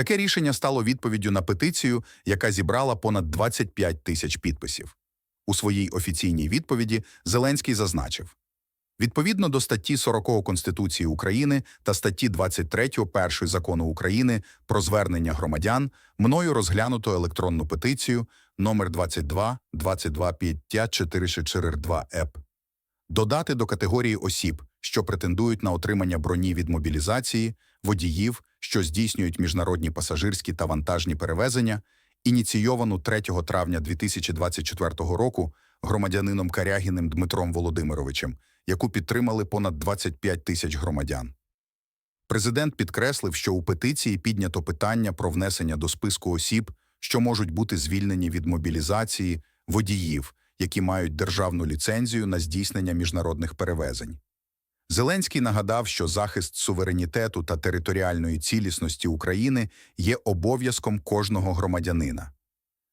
Таке рішення стало відповіддю на петицію, яка зібрала понад 25 тисяч підписів. У своїй офіційній відповіді Зеленський зазначив, Відповідно до статті 40 Конституції України та статті 23 першої закону України про звернення громадян мною розглянуто електронну петицію номер 22 22 442 еп додати до категорії осіб, що претендують на отримання броні від мобілізації, водіїв, що здійснюють міжнародні пасажирські та вантажні перевезення, ініційовану 3 травня 2024 року громадянином Карягіним Дмитром Володимировичем, яку підтримали понад 25 тисяч громадян. Президент підкреслив, що у петиції піднято питання про внесення до списку осіб, що можуть бути звільнені від мобілізації, водіїв, які мають державну ліцензію на здійснення міжнародних перевезень. Зеленський нагадав, що захист суверенітету та територіальної цілісності України є обов'язком кожного громадянина.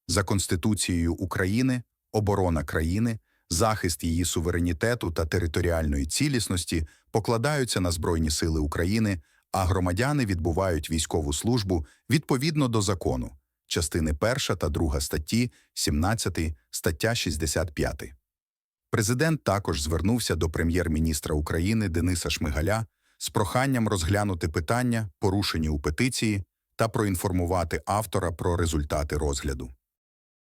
За Конституцією України оборона країни, захист її суверенітету та територіальної цілісності покладаються на Збройні сили України, а громадяни відбувають військову службу відповідно до закону, частини 1 та 2 статті 17, стаття 65. Президент також звернувся до прем'єр-міністра України Дениса Шмигаля з проханням розглянути питання, порушені у петиції, та проінформувати автора про результати розгляду.